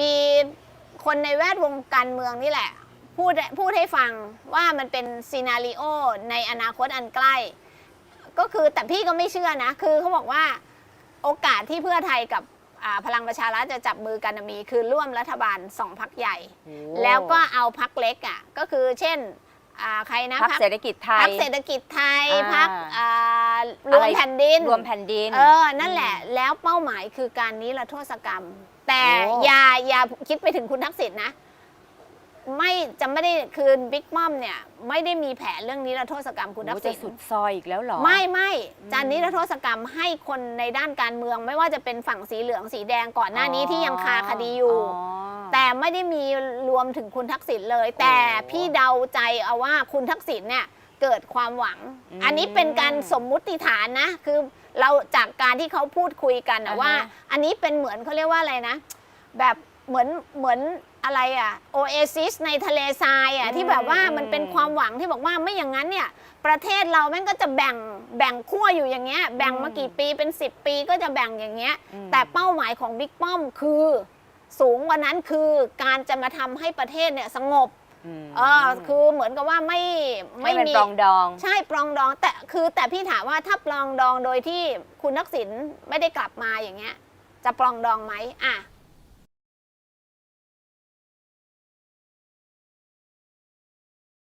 มีคนในแวดวงการเมืองนี่แหละ พูดพูดให้ฟังว่ามันเป็นซีนารีโอในอนาคตอันใกล้ ก็คือแต่พี่ก็ไม่เชื่อนะ คือเขาบอกว่าโอกาสที่เพื่อไทยกับอ่าพลังประชารัฐจะจับมือกันน่ะมี คือร่วมรัฐบาลสองพักใหญ่โอ้แล้วก็เอาพักเล็กอะก็คือเช่นอ่าใครนะพักเศรษฐกิจไทพัยกเศรษฐกิจไทยอ่าพักรวมแผ่นดินรวมแผ่นดิน เออ นั่นแหละ แล้วเป้าหมายคือการนี้ละโทษกรรม แต่โอ้อย่า อย่าคิดไปถึงคุณทักษิณนะ ไม่จะไม่ได้คือบิ๊กป้อมเนี่ย ไม่ได้มีแผนเรื่องนี้ละโทษกรรมคุณทัโอ้กจะษิณสุดซอยอีกแล้วเหรอ ไม่ไม่อืมจานนี้ละโทษกรรมให้คนในด้านการเมือง ไม่ว่าจะเป็นฝั่งสีเหลืองสีแดงก่อนหน้านี้ที่ยังคาคดีอยู่ แต่ไม่ได้มีรวมถึงคุณทักษิณเลย แต่พี่เดาใจเอาว่าคุณทักษิณเนี่ยเกิดความหวังอืมอันนี้เป็นการสมมุติฐานนะ คือเราจากการที่เขาพูดคุยกันนะอ่าฮะว่า อันนี้เป็นเหมือนเขาเรียกว่าอะไรนะ แบบ เหมือนเหมือนอะไรอะโอเอซิสในทะเลทรายอะที่แบบว่ามันเป็นความหวังที่บอกว่าไม่อย่างนั้นเนี่ยประเทศเราแม่งก็จะแบ่งแบ่งขั้วอยู่อย่างเงี้ยแบ่งมากี่ปีเป็น 10 ปีก็จะแบ่งอย่างเงี้ยอืมแต่เป้าหมายของบิ๊กป้อมคือ สูงกว่านั้นคือการจะมาทำให้ประเทศเนี่ยสงบมเออคือเหมือนกับว่าไม่ไม่ไม่เป็นมีปรองดองใช่ปรองดอง แต่คือแต่พี่ถามว่าถ้าปรองดองโดยที่คุณทักษิณไม่ได้กลับมาอย่างเงี้ย จะปรองดองไหมอะ